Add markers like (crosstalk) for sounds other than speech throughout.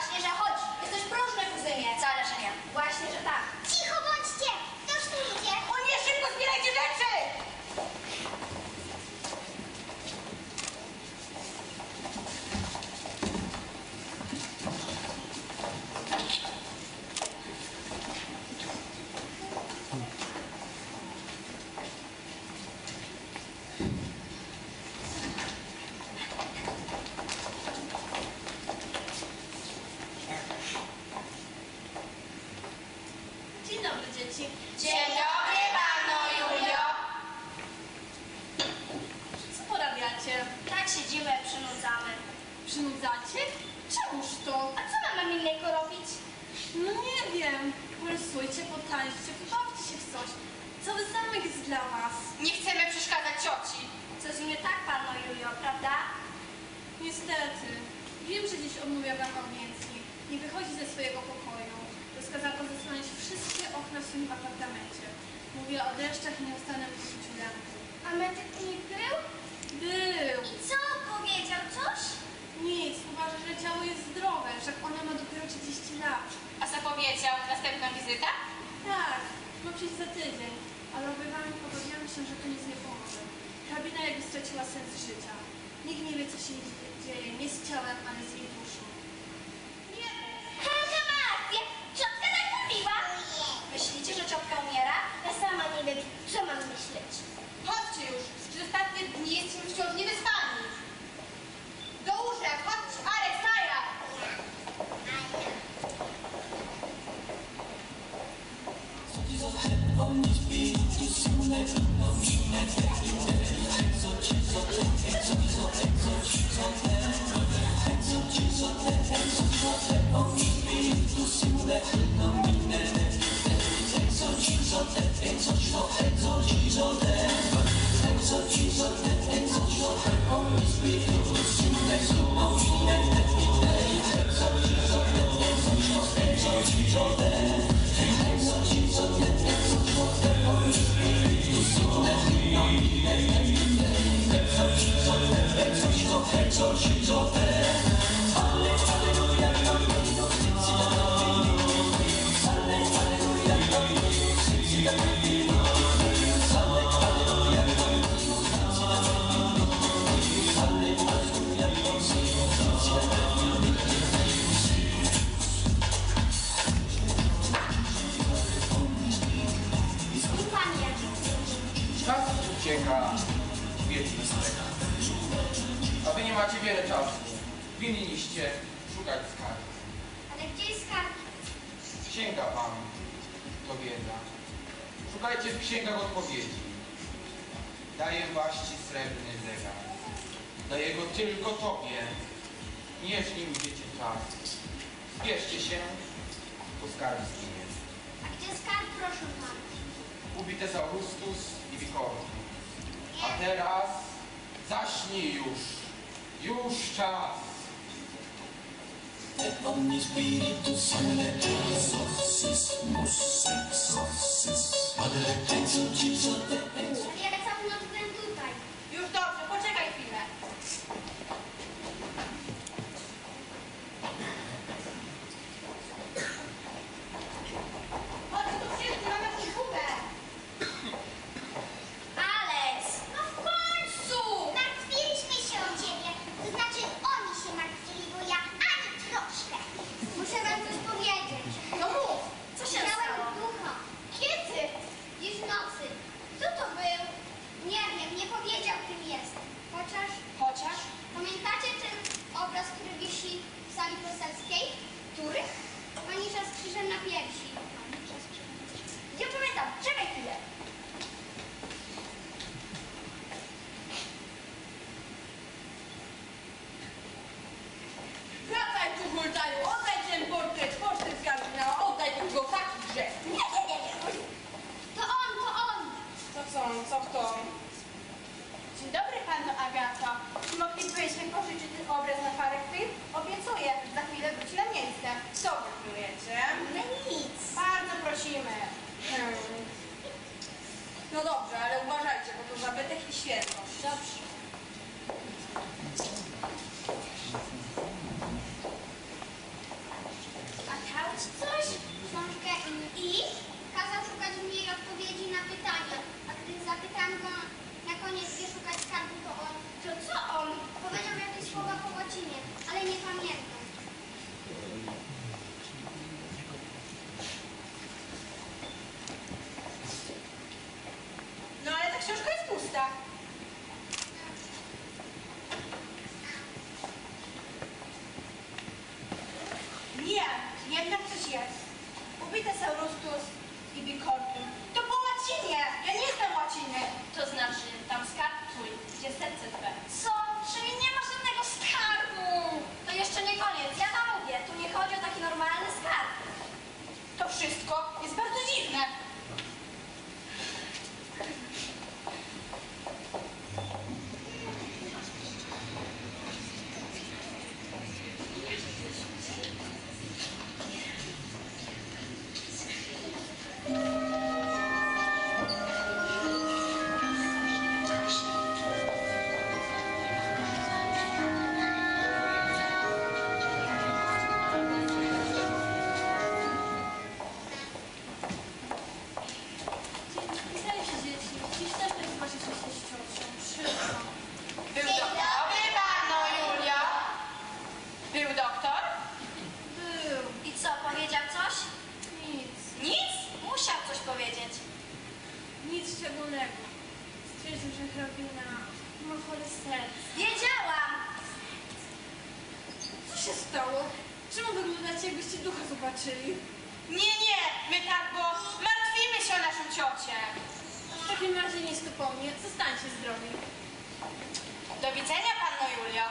Właśnie, że chodź. Jesteś próżny, kuzynie. Wcale, że nie. Właśnie, że tak. Cicho bądźcie! Dzieci. Dzień dobry, panno Julio. Co porabiacie? Tak siedzimy, przynudzamy. Przynudzacie? Czemuż to? A co mamy innego robić? No nie wiem. Rysujcie, potańczcie, pobawcie się w coś. Cały zamek jest dla was. Nie chcemy przeszkadzać cioci. Coś nie tak, panno Julio, prawda? Niestety. Wiem, że dziś odmawia wam audiencji. Nie wychodzi ze swojego pokoju. Rozkazano zasłonić wszystkie okna w swoim apartamencie. Mówię o deszczach i nieustannym poczuciu lampy. A medyk nie był? Był. I co? Powiedział coś? Nic, uważa, że ciało jest zdrowe, że ona ma dopiero 30 lat. A co powiedział? Następna wizyta? Tak, ma przyjść za tydzień, ale obawiamy się, że to nic nie pomoże. Hrabina jakby straciła sens życia. Nikt nie wie, co się dzieje, nie z ciałem, ale z jej duszą. Hanka ma rację. Ciotka tak mówiła. Myślicie, że ciotka umiera? Ja sama nie wiem, co mam myśleć. Chodźcie już. Przez ostatnie dni jesteśmy wciąż niewyspani. Do łóżek, chodź, Arek, Kaja. I pani jak Czas ucieka, wieczny strek. A wy nie macie wiele czasu. Winniście szukać skarb. Ale gdzie jest skarb? Księga wam to wiedza. Szukajcie w księgach odpowiedzi. Daję waści srebrny zegar. Daję go tylko tobie. Nie w nim wiecie czas. Spieszcie się, bo skarb zginie. A gdzie skarb, proszę pana? Ubite za Augustus i Wikorny. A teraz zaśnij już. już czas. Omni Spiritus, Adelaide, Sosis, Musse, Sosis, Adelaide, Jesus, Jesus, Jesus. stało? Czemu wyglądacie, jakbyście ducha zobaczyli? Nie, nie, my tak, bo martwimy się o naszą ciocię. W takim razie nie stupomnie, zostańcie zdrowi. Do widzenia, panno Julio.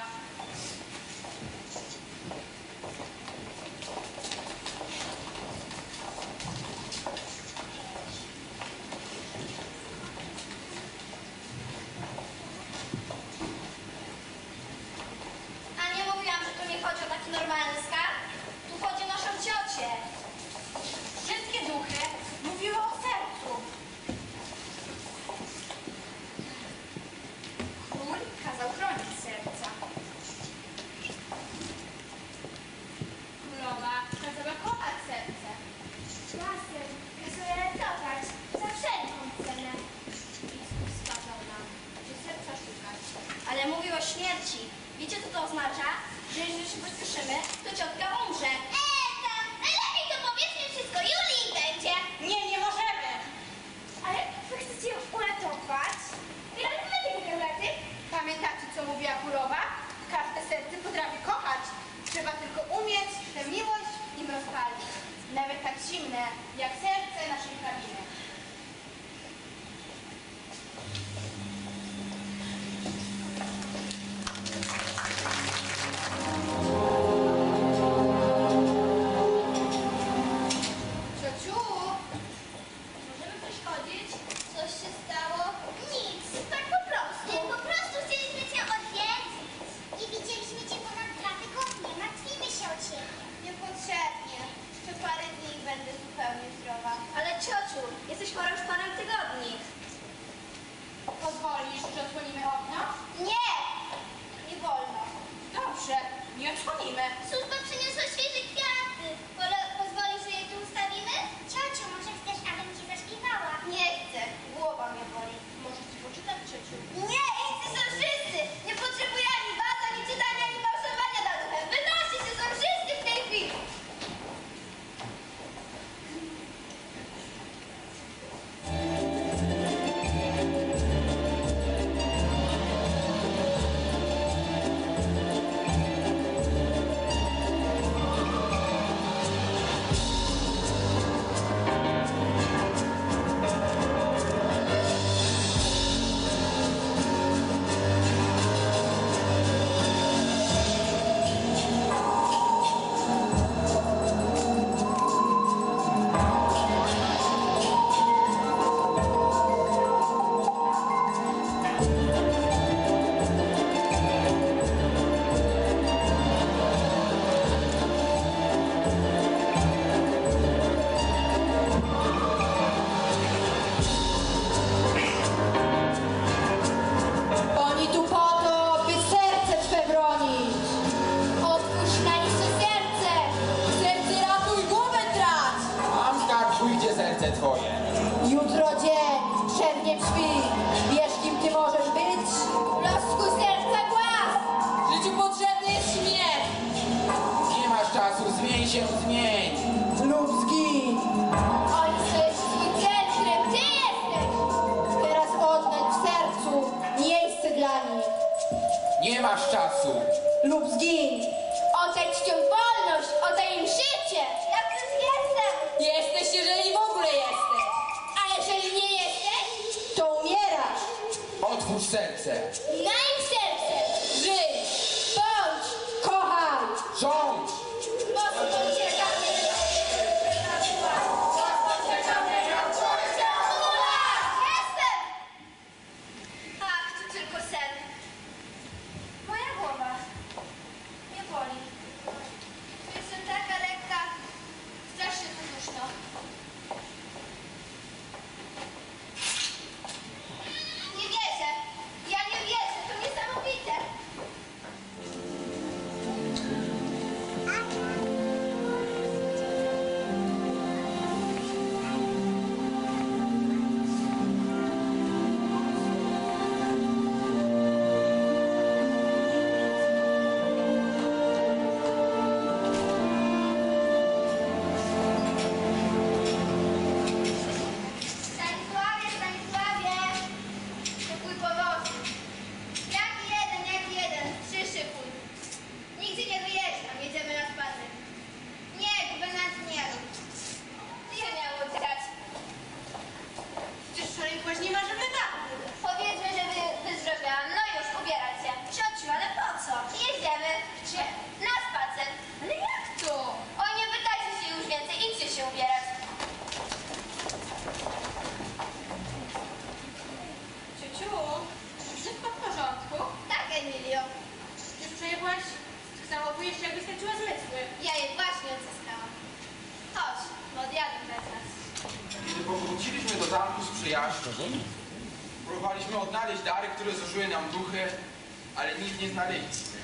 Nie znaleźliśmy.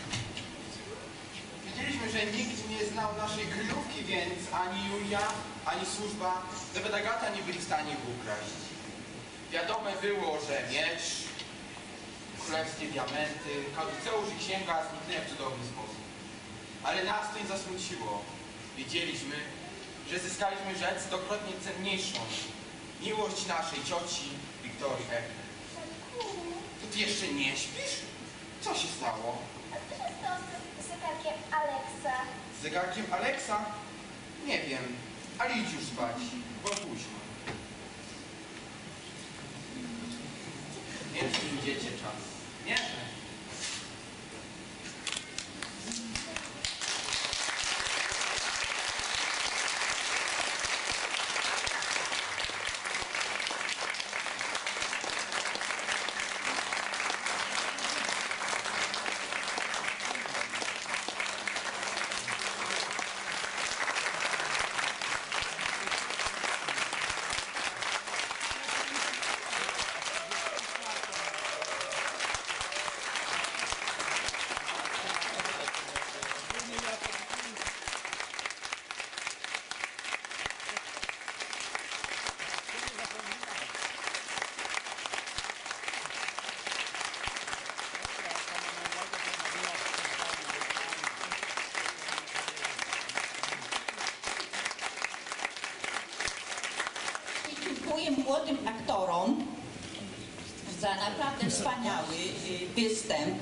Wiedzieliśmy, że nikt nie znał naszej kryjówki, więc ani Julia, ani służba, nawet Agata nie byli w stanie ich ukraść. Wiadome było, że miecz, królewskie diamenty, kaduceusz i księga zniknęły w cudowny sposób. Ale nas to nie zasmuciło. Wiedzieliśmy, że zyskaliśmy rzecz stokrotnie cenniejszą. Miłość naszej cioci Wiktorii Eckler. To ty jeszcze nie śpisz? Co się stało? A co się stało z zegarkiem Alexa? Z zegarkiem Aleksa? Nie wiem, ale idź już spać, bo późno. Niech idziecie czas. Nie? I dziękuję młodym aktorom za naprawdę wspaniały y, występ.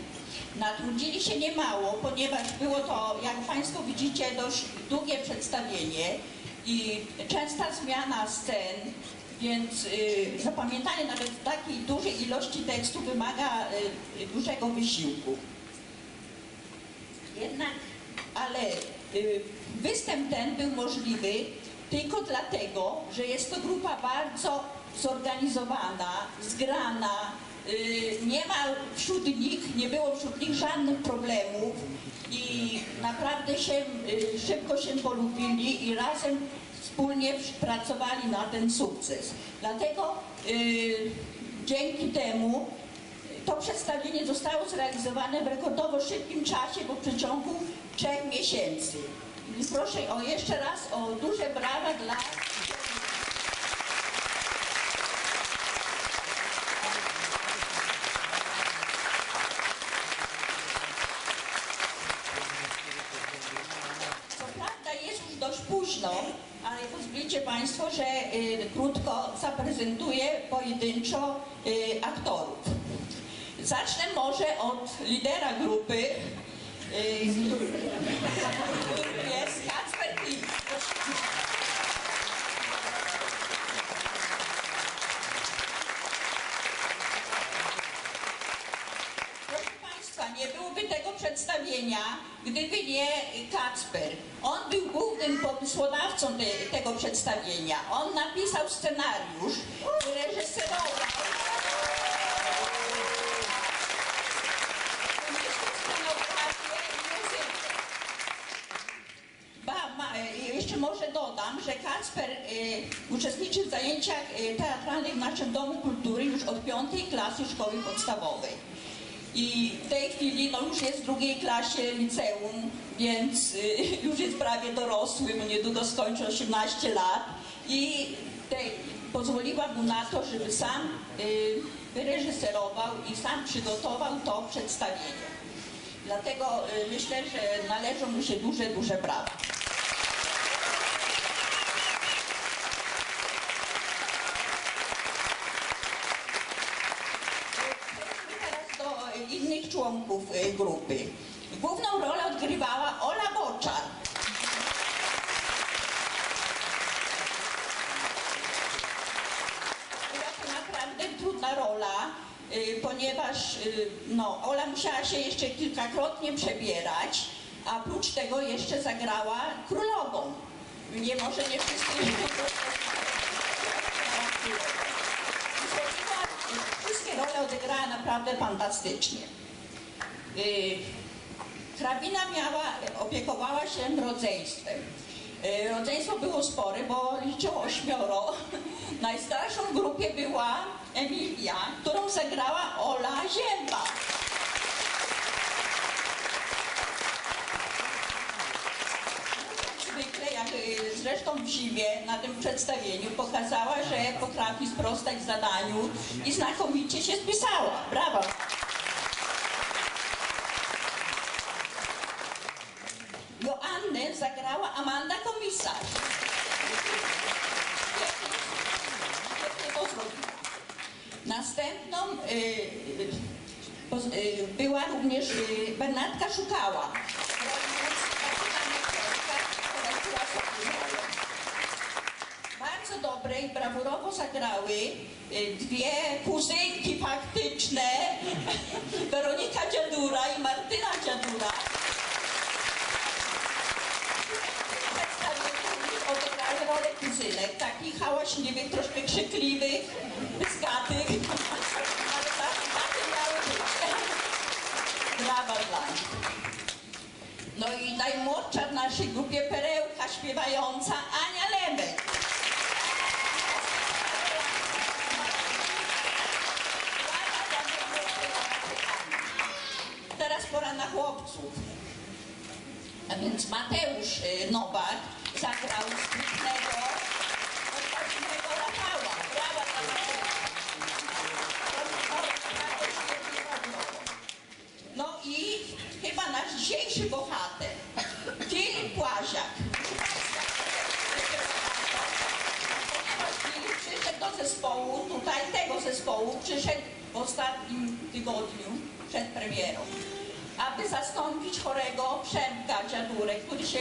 Natrudzili się niemało, ponieważ było to, jak Państwo widzicie, dość długie przedstawienie i częsta zmiana scen, więc y, zapamiętanie nawet takiej dużej ilości tekstu wymaga y, dużego wysiłku. Jednak, ale występ ten był możliwy tylko dlatego, że jest to grupa bardzo zorganizowana, zgrana. Y, Nie ma wśród nich, nie było wśród nich żadnych problemów i naprawdę się y, szybko się polubili i razem wspólnie pracowali na ten sukces. Dlatego y, dzięki temu to przedstawienie zostało zrealizowane w rekordowo szybkim czasie, bo w przeciągu trzech miesięcy. Proszę o jeszcze raz o duże brawa dla Co prawda jest już późno, ale pozwolicie Państwo, że y, krótko zaprezentuję pojedynczo y, aktorów. Zacznę może od lidera grupy, y, jest Kacper. Proszę Państwa, nie byłoby tego przedstawienia, gdyby nie Kacper. Pomysłodawcą te, tego przedstawienia. On napisał scenariusz, reżyserował. E, jeszcze może dodam, że Kacper e, uczestniczy w zajęciach e, teatralnych w naszym Domu Kultury już od piątej klasy szkoły podstawowej. I w tej chwili no, już jest w drugiej klasie liceum, więc y, (laughs) już jest prawie dorosły, bo niedługo skończy 18 lat. I tej, pozwoliła mu na to, żeby sam y, wyreżyserował i sam przygotował to przedstawienie. Dlatego y, myślę, że należą mu się duże, duże brawa. Przejdźmy teraz do e, innych członków e, grupy. Główną rolę odgrywała Ola Boczar. Była to naprawdę trudna rola, y, ponieważ y, no, Ola musiała się jeszcze kilkakrotnie przebierać, a prócz tego jeszcze zagrała królową. Nie może nie wszyscy... Wszystkie role odegrała naprawdę fantastycznie. Hrabina miała, opiekowała się rodzeństwem. Y, Rodzeństwo było spore, bo liczyło ośmioro, (laughs) Najstarszą w grupie była Emilia, którą zagrała Ola Zięba. Zwykle, jak y, zresztą w zimie na tym przedstawieniu, pokazała, że potrafi sprostać zadaniu i znakomicie się spisała. Brawo! Joannę zagrała Amanda Komisarz. Świetnie to zrobiła. Następną y, y, poz- y, była również y, Bernardka Szukała. Bardzo dobre i brawurowo zagrały y, dwie kuzynki faktyczne, Weronika Dziadura i Martyna Dziadura. Takich hałaśliwych, troszkę krzykliwych, pyskatych, (laughs) ale takie, takie miały być. Brawa dla. No i najmłodsza w naszej grupie perełka śpiewająca Ania Lemek. Teraz pora na chłopców. A więc Mateusz y, Nowak zagrał sprytnego, odważnego Rafała. Brawa dla Mateusza. No i chyba nasz dzisiejszy bohater, Filip Łaziak. Ponieważ Filip przyszedł do zespołu, tutaj tego zespołu, przyszedł w ostatnim tygodniu przed premierą aby zastąpić chorego Przemka Dziadurę, który się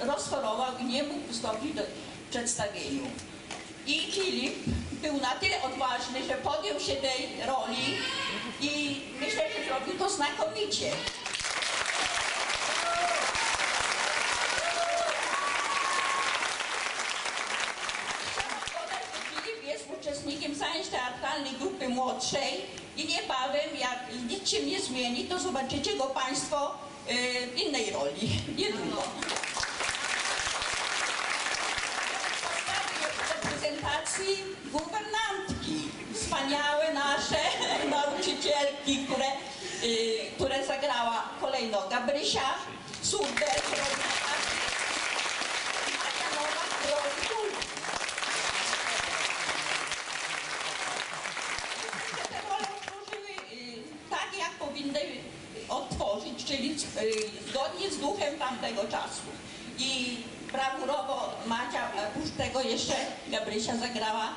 rozchorował i nie mógł wystąpić do przedstawieniu. I Filip był na tyle odważny, że podjął się tej roli i myślę, że zrobił to znakomicie. Dodać, że Filip jest uczestnikiem zajęć teatralnej grupy młodszej i niebawem, jak nic się nie zmieni, to zobaczycie go Państwo y, w innej roli. Niedługo. W reprezentacji guwernantki. Wspaniałe nasze (laughs) nauczycielki, które, y, które zagrała kolejno Gabrysia, Surder, Maria Nowak, w roli Julii. te role otworzyły y, tak, jak powinny otworzyć, czyli y, zgodnie z duchem tamtego czasu. I brawurowo Macia, a oprócz tego jeszcze Gabrysia zagrała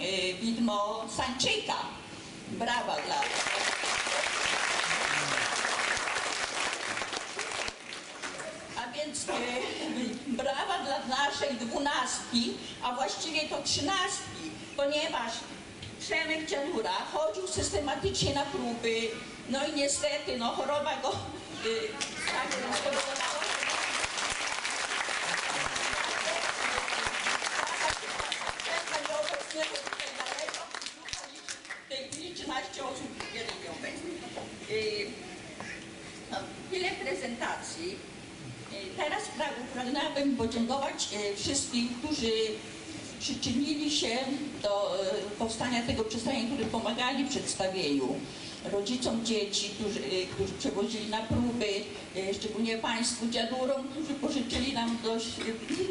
y, widmo Sańczyka. Brawa dla... A więc e, (laughs) brawa dla naszej dwunastki, a właściwie to trzynastki, ponieważ Przemek Dziadura chodził systematycznie na próby, no i niestety no, choroba go y, tak spowodowała. W tej chwili 13 osób jeden nie obecnych. Y, no, Tyle prezentacji. Y, Teraz pra- pragnęłabym podziękować y, wszystkim, którzy przyczynili się do powstania tego przedstawienia, którzy pomagali przedstawieniu. Rodzicom dzieci, którzy, y, którzy przewozili na próby, y, szczególnie Państwu dziadurom, którzy pożyczyli nam dość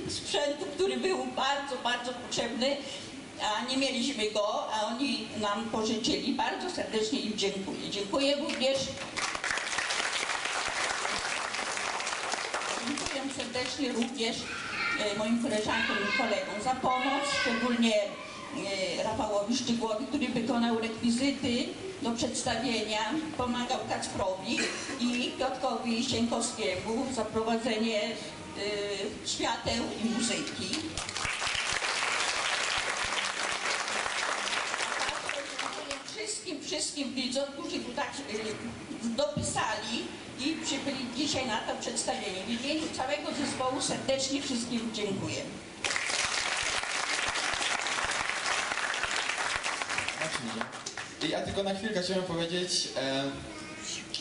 y, sprzętu, który był bardzo, bardzo potrzebny, a nie mieliśmy go, a oni nam pożyczyli. Bardzo serdecznie im dziękuję. Dziękuję również Dziękuję serdecznie również moim koleżankom i kolegom za pomoc, szczególnie Rafałowi Szczygłowi, który wykonał rekwizyty do przedstawienia, pomagał Kacprowi i Piotrkowi Sienkowskiemu za prowadzenie e, świateł i muzyki. Wszystkim, wszystkim widzom, którzy tu tak y, dopisali i przybyli dzisiaj na to przedstawienie. W imieniu całego zespołu serdecznie wszystkim dziękuję. I ja tylko na chwilkę chciałem powiedzieć, e,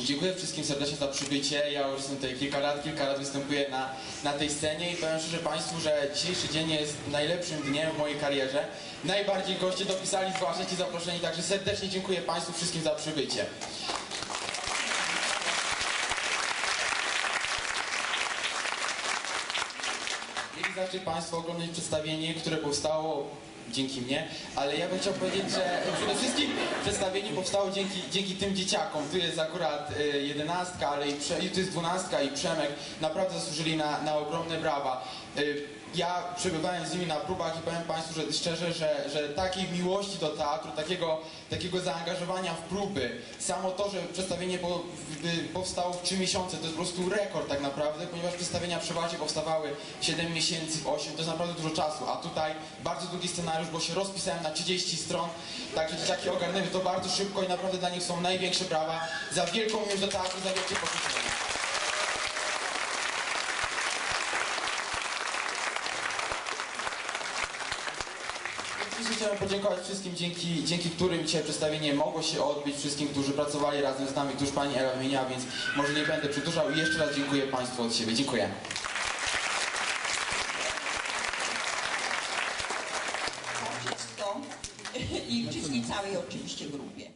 Dziękuję wszystkim serdecznie za przybycie. Ja już jestem tutaj kilka lat, kilka lat występuję na, na tej scenie i powiem szczerze Państwu, że dzisiejszy dzień jest najlepszym dniem w mojej karierze. Najbardziej goście dopisali, zwłaszcza ci zaproszeni, także serdecznie dziękuję Państwu wszystkim za przybycie. Mieli zaszczyt Państwo oglądać przedstawienie, które powstało dzięki mnie, ale ja bym chciał powiedzieć, że przede wszystkim przedstawienie powstało dzięki, dzięki tym dzieciakom. Tu jest akurat y, jedenastka, ale i, i tu jest dwunastka i Przemek. Naprawdę zasłużyli na, na ogromne brawa. Ja przebywałem z nimi na próbach i powiem Państwu że szczerze, że, że takiej miłości do teatru, takiego, takiego zaangażowania w próby, samo to, że przedstawienie powstało w 3 miesiące, to jest po prostu rekord tak naprawdę, ponieważ przedstawienia przeważnie powstawały 7 miesięcy, 8, to jest naprawdę dużo czasu, a tutaj bardzo długi scenariusz, bo się rozpisałem na 30 stron, także dzieciaki ogarnęły to bardzo szybko i naprawdę dla nich są największe brawa za wielką miłość do teatru, za wielkie poświęcenie. Oczywiście chciałem podziękować wszystkim, dzięki, dzięki którym dzisiaj przedstawienie mogło się odbyć, wszystkim, którzy pracowali razem z nami, którzy Pani Ewa wymieniała, więc może nie będę przedłużał i jeszcze raz dziękuję Państwu od siebie. Dziękuję. (laughs) I wszystkim całej oczywiście grupie.